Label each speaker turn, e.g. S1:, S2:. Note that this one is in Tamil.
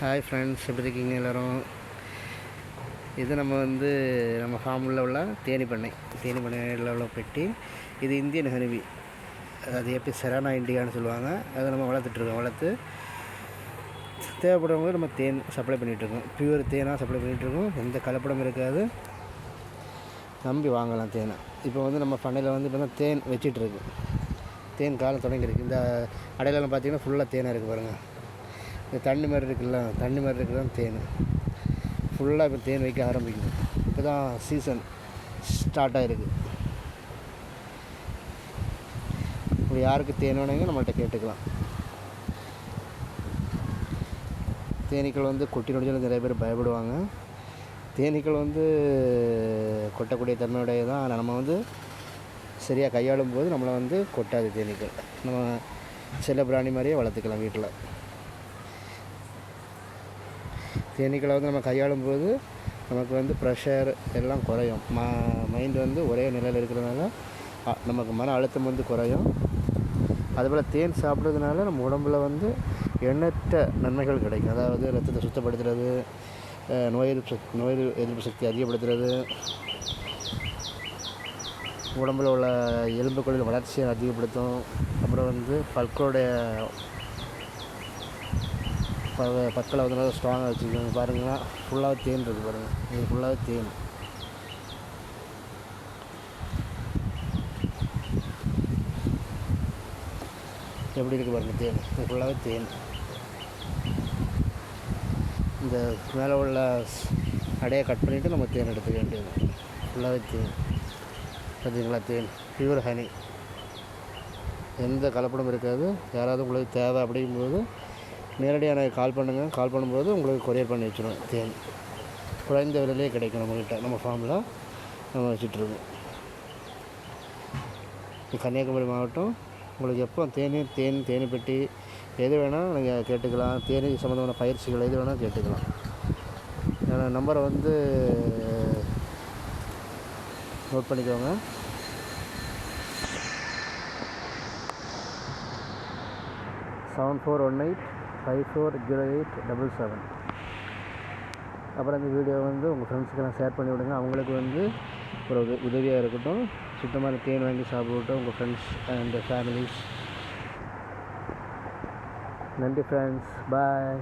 S1: ஹாய் ஃப்ரெண்ட்ஸ் எப்படி இருக்கீங்க எல்லோரும்? இது நம்ம வந்து நம்ம ஃபார்மில் உள்ள தேனி பண்ணை தேனி பண்ணையில் உள்ள பெட்டி. இது இந்தியன் ஹனிபி அது எப்படி செரானா இண்டியான்னு சொல்லுவாங்க. அதை நம்ம வளர்த்துட்ருக்கோம் வளர்த்து தேவைப்படுறவங்க நம்ம தேன் சப்ளை பண்ணிகிட்ருக்கோம் பியூர் தேனாக சப்ளை பண்ணிகிட்ருக்கோம் எந்த கலப்படம் இருக்காது. நம்பி வாங்கலாம் தேனை. இப்போ வந்து நம்ம பண்ணையில் வந்து இப்போ தான் தேன் வச்சிட்ருக்கு தேன் காலம் தொடங்கியிருக்கு. இந்த அடையிலலாம் பார்த்தீங்கன்னா ஃபுல்லாக தேனாக இருக்குது பாருங்கள் இந்த தண்ணி மாதிரி இருக்குல்ல தண்ணி மாதிரி இருக்குது தான். தேன் ஃபுல்லாக இப்போ தேன் வைக்க ஆரம்பிக்குது. இப்போ தான் சீசன் ஸ்டார்ட் ஆகிருக்கு இப்போ யாருக்கு தேன் வேணுங்க நம்மள்ட்ட கேட்டுக்கலாம். தேனீக்கள் வந்து கொட்டி நொடிச்சாலும் நிறைய பேர் பயப்படுவாங்க. தேனீக்கள் வந்து கொட்டக்கூடிய தன்மையுடைய தான் ஆனால் நம்ம வந்து சரியாக கையாளும் போது நம்மளை வந்து கொட்டாது தேனீக்கள். நம்ம செல்ல பிராணி மாதிரியே வளர்த்துக்கலாம் வீட்டில். தேனீக்களை வந்து நம்ம கையாளும் போது நமக்கு வந்து ப்ரெஷர் எல்லாம் குறையும். ம மைண்டு வந்து ஒரே நிலையில் இருக்கிறதுனால நமக்கு மன அழுத்தம் வந்து குறையும். அதுபோல் தேன் சாப்பிட்றதுனால நம்ம உடம்புல வந்து எண்ணற்ற நன்மைகள் கிடைக்கும். அதாவது ரத்தத்தை சுத்தப்படுத்துறது நோய் எதிர்ப்பு சக்தி நோய் எதிர்ப்பு சக்தி அதிகப்படுத்துறது உடம்பில் உள்ள எலும்புகளின் வளர்ச்சியை அதிகப்படுத்தும். அப்புறம் வந்து பற்களுடைய ப- பற்களை வந்து நல்லா ஸ்ட்ராங்காக வச்சுக்கோங்க. பாருங்கன்னா ஃபுல்லாக தேன் இருக்குது பாருங்கள் இது ஃபுல்லாக தேன். எப்படி இருக்குது பாருங்கள் தேன்? இது ஃபுல்லாகவே தேன். இந்த மேலே உள்ள அடையை கட் பண்ணிவிட்டு நம்ம தேன் எடுத்துக்க வேண்டியது. ஃபுல்லாகவே தேன். பார்த்தீங்களா தேன்? பியூர் ஹனி எந்த கலப்படம் இருக்காது. யாராவது உங்களுக்கு தேவை அப்படிங்கும்போது நேரடியாக எனக்கு கால் பண்ணுங்கள் கால் பண்ணும்போது உங்களுக்கு கொரியர் பண்ணி வச்சுருவேன். தேன். குறைந்த விலையிலே கிடைக்கும் நம்மக்கிட்ட நம்ம ஃபார்மில் நம்ம வச்சிட்ருக்கோம் கன்னியாகுமரி மாவட்டம். உங்களுக்கு எப்போ தேனி தேன் தேனிப்பட்டி எது வேணால் நீங்கள் கேட்டுக்கலாம். தேனி சம்மந்தமான பயிற்சிகள் எது வேணால் கேட்டுக்கலாம். என்னோடய நம்பரை வந்து நோட் பண்ணிக்கோங்க. Seven four one eight five four zero eight double seven அப்புறம் இந்த வீடியோ வந்து உங்கள் ஃப்ரெண்ட்ஸுக்கெல்லாம் ஷேர் பண்ணி விடுங்க. அவங்களுக்கு வந்து ஒரு உத உதவியாக இருக்கட்டும். சுத்தமான தேன் வாங்கி சாப்பிடட்டும். உங்கள் ஃப்ரெண்ட்ஸ் அண்ட் ஃபேமிலிஸ் நன்றி ஃப்ரெண்ட்ஸ் பாய்